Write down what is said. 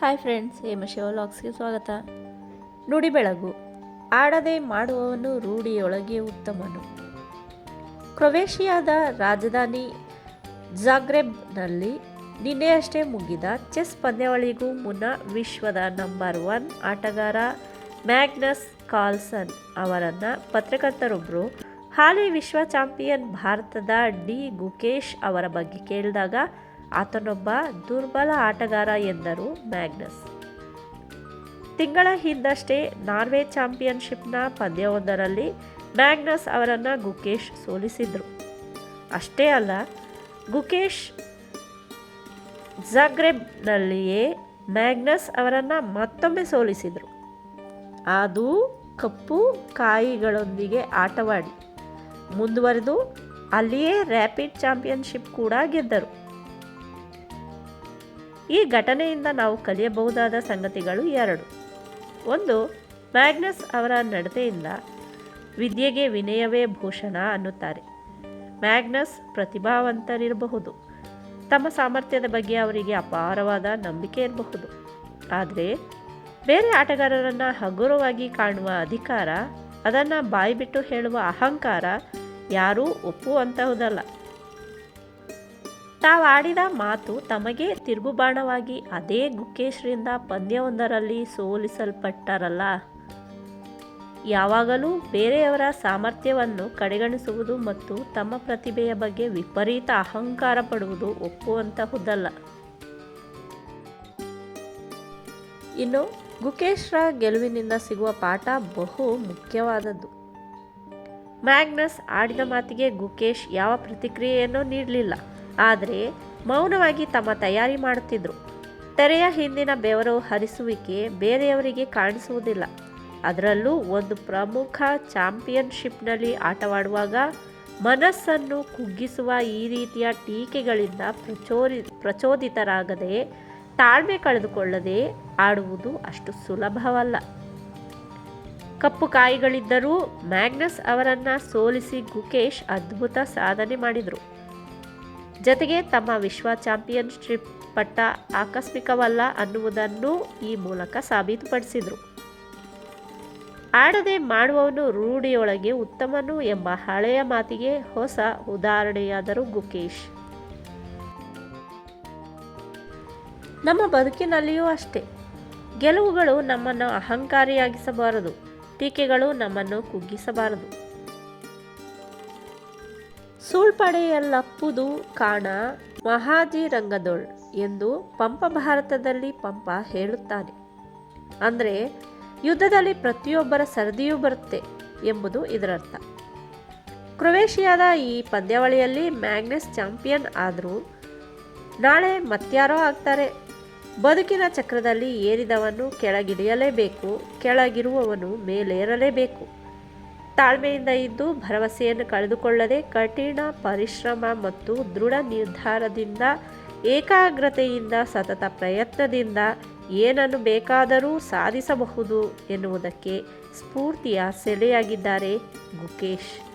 Hi friends, ಹೇಮ ಶಿವಲಾಕ್ಸ್ಗೆ ಸ್ವಾಗತ. ನುಡಿ ಬೆಳಗು. ಆಡದೆ ಮಾಡುವವನು ರೂಢಿಯೊಳಗೆ ಉತ್ತಮನು. ಕ್ರೊವೇಷಿಯಾದ ರಾಜಧಾನಿ ಜಾಗ್ರೆಬ್ನಲ್ಲಿ ನಿನ್ನೆಯಷ್ಟೇ ಮುಗಿದ ಚೆಸ್ ಪಂದ್ಯಾವಳಿಗೂ ಮುನ್ನ ವಿಶ್ವದ ನಂಬರ್ ಒನ್ ಆಟಗಾರ ಮ್ಯಾಗ್ನಸ್ ಕಾರ್ಲ್ಸನ್ ಅವರನ್ನು ಪತ್ರಕರ್ತರೊಬ್ಬರು ಹಾಲಿ ವಿಶ್ವ ಚಾಂಪಿಯನ್ ಭಾರತದ ಡಿ ಗುಕೇಶ್ ಅವರ ಬಗ್ಗೆ ಕೇಳಿದಾಗ ಆತನೊಬ್ಬ ದುರ್ಬಲ ಆಟಗಾರ ಎಂದರು ಮ್ಯಾಗ್ನಸ್. ತಿಂಗಳ ಹಿಂದಷ್ಟೇ ನಾರ್ವೆ ಚಾಂಪಿಯನ್ಶಿಪ್ನ ಪಂದ್ಯವೊಂದರಲ್ಲಿ ಮ್ಯಾಗ್ನಸ್ ಅವರನ್ನು ಗುಕೇಶ್ ಸೋಲಿಸಿದರು. ಅಷ್ಟೇ ಅಲ್ಲ, ಗುಕೇಶ್ ಜಾಗ್ರೆಬ್ನಲ್ಲಿಯೇ ಮ್ಯಾಗ್ನಸ್ ಅವರನ್ನು ಮತ್ತೊಮ್ಮೆ ಸೋಲಿಸಿದರು. ಅದು ಕಪ್ಪು ಕಾಯಿಗಳೊಂದಿಗೆ ಆಟವಾಡಿ, ಮುಂದುವರೆದು ಅಲ್ಲಿಯೇ ರ್ಯಾಪಿಡ್ ಚಾಂಪಿಯನ್ಶಿಪ್ ಕೂಡ ಗೆದ್ದರು. ಈ ಘಟನೆಯಿಂದ ನಾವು ಕಲಿಯಬಹುದಾದ ಸಂಗತಿಗಳು ಎರಡು. ಒಂದು, ಮ್ಯಾಗ್ನಸ್ ಅವರ ನಡತೆಯಿಂದ ವಿದ್ಯೆಗೆ ವಿನಯವೇ ಭೂಷಣ ಅನ್ನುತ್ತಾರೆ. ಮ್ಯಾಗ್ನಸ್ ಪ್ರತಿಭಾವಂತರಿರಬಹುದು. ತಮ್ಮ ಸಾಮರ್ಥ್ಯದ ಬಗ್ಗೆ ಅವರಿಗೆ ಅಪಾರವಾದ ನಂಬಿಕೆ ಇರಬಹುದು. ಆದರೆ, ಬೇರೆ ಆಟಗಾರರನ್ನು ಹಗುರವಾಗಿ ಕಾಣುವ ಅಧಿಕಾರ, ಅದನ್ನು ಬಾಯಿಬಿಟ್ಟು ಹೇಳುವ ಅಹಂಕಾರ ಯಾರೂ ಒಪ್ಪುವಂತಹುದಲ್ಲ. ತಾವಾಡಿದ ಮಾತು ತಮಗೆ ತಿರುಗುಬಾಣವಾಗಿ ಅದೇ ಗುಕ್ಕೇಶ್ರಿಂದ ಪಂದ್ಯವೊಂದರಲ್ಲಿ ಸೋಲಿಸಲ್ಪಟ್ಟರಲ್ಲ. ಯಾವಾಗಲೂ ಬೇರೆಯವರ ಸಾಮರ್ಥ್ಯವನ್ನು ಕಡೆಗಣಿಸುವುದು ಮತ್ತು ತಮ್ಮ ಪ್ರತಿಭೆಯ ಬಗ್ಗೆ ವಿಪರೀತ ಅಹಂಕಾರ ಪಡುವುದು ಒಪ್ಪುವಂತಹುದಲ್ಲ. ಇನ್ನು ಗುಕೇಶ್ರ ಗೆಲುವಿನಿಂದ ಸಿಗುವ ಪಾಠ ಬಹು ಮುಖ್ಯವಾದದ್ದು. ಮ್ಯಾಗ್ನಸ್ ಆಡಿದ ಮಾತಿಗೆ ಗುಕೇಶ್ ಯಾವ ಪ್ರತಿಕ್ರಿಯೆಯನ್ನು ನೀಡಲಿಲ್ಲ. ಆದರೆ ಮೌನವಾಗಿ ತಮ್ಮ ತಯಾರಿ ಮಾಡುತ್ತಿದ್ದರು ತೆರೆಯ ಹಿಂದಿನ ಬೆವರು ಹರಿಸುವಿಕೆ ಬೇರೆಯವರಿಗೆ ಕಾಣಿಸುವುದಿಲ್ಲ. ಅದರಲ್ಲೂ ಒಂದು ಪ್ರಮುಖ ಚಾಂಪಿಯನ್ಶಿಪ್ನಲ್ಲಿ ಆಟವಾಡುವಾಗ ಮನಸ್ಸನ್ನು ಕುಗ್ಗಿಸುವ ಈ ರೀತಿಯ ಟೀಕೆಗಳಿಂದ ಪ್ರಚೋರಿ, ಪ್ರಚೋದಿತರಾಗದೆ ತಾಳ್ಮೆ ಕಳೆದುಕೊಳ್ಳದೆ ಆಡುವುದು ಅಷ್ಟು ಸುಲಭವಲ್ಲ. ಕಪ್ಪು ಕಾಯಿಗಳಿದ್ದರೂ ಮ್ಯಾಗ್ನಸ್ ಅವರನ್ನು ಸೋಲಿಸಿ ಗುಕೇಶ್ ಅದ್ಭುತ ಸಾಧನೆ ಮಾಡಿದರು. ಜತೆಗೆ ತಮ್ಮ ವಿಶ್ವ ಚಾಂಪಿಯನ್ಶಿಪ್ ಪಟ್ಟ ಆಕಸ್ಮಿಕವಲ್ಲ ಅನ್ನುವುದನ್ನು ಈ ಮೂಲಕ ಸಾಬೀತುಪಡಿಸಿದರು. ಆಡದೆ ಮಾಡುವವನು ರೂಢಿಯೊಳಗೆ ಉತ್ತಮನು ಎಂಬ ಹಳೆಯ ಮಾತಿಗೆ ಹೊಸ ಉದಾಹರಣೆಯಾದರು ಗುಕೇಶ್. ನಮ್ಮ ಬದುಕಿನಲ್ಲಿಯೂ ಅಷ್ಟೇ. ಗೆಲುವುಗಳು ನಮ್ಮನ್ನು ಅಹಂಕಾರಿಯಾಗಿಸಬಾರದು, ಟೀಕೆಗಳು ನಮ್ಮನ್ನು ಕುಗ್ಗಿಸಬಾರದು. ಸುಳ್ಪಡೆಯಲ್ಲಪ್ಪುದು ಕಾಣ ಮಹಾಜಿ ರಂಗದೊಳ್ ಎಂದು ಪಂಪ ಭಾರತದಲ್ಲಿ ಪಂಪ ಹೇಳುತ್ತಾನೆ ಅಂದರೆ ಯುದ್ಧದಲ್ಲಿ ಪ್ರತಿಯೊಬ್ಬರ ಸರದಿಯೂ ಬರುತ್ತೆ ಎಂಬುದು ಇದರರ್ಥ. ಕ್ರೊವೇಷಿಯಾದ ಈ ಪಂದ್ಯಾವಳಿಯಲ್ಲಿ ಮ್ಯಾಗ್ನೆಸ್ ಚಾಂಪಿಯನ್ ಆದರೂ ನಾಳೆ ಮತ್ಯಾರೋ ಆಗ್ತಾರೆ. ಬದುಕಿನ ಚಕ್ರದಲ್ಲಿ ಏರಿದವನು ಕೆಳಗಿಳಿಯಲೇಬೇಕು, ಕೆಳಗಿರುವವನು ಮೇಲೇರಲೇಬೇಕು. ತಾಳ್ಮೆಯಿಂದ ಇದ್ದು ಭರವಸೆಯನ್ನು ಕಳೆದುಕೊಳ್ಳದೆ ಕಠಿಣ ಪರಿಶ್ರಮ ಮತ್ತು ದೃಢ ನಿರ್ಧಾರದಿಂದ, ಏಕಾಗ್ರತೆಯಿಂದ, ಸತತ ಪ್ರಯತ್ನದಿಂದ ಏನನ್ನು ಬೇಕಾದರೂ ಸಾಧಿಸಬಹುದು ಎನ್ನುವುದಕ್ಕೆ ಸ್ಫೂರ್ತಿಯ ಸೆಲೆಯಾಗಿದ್ದಾರೆ ಗುಕೇಶ್.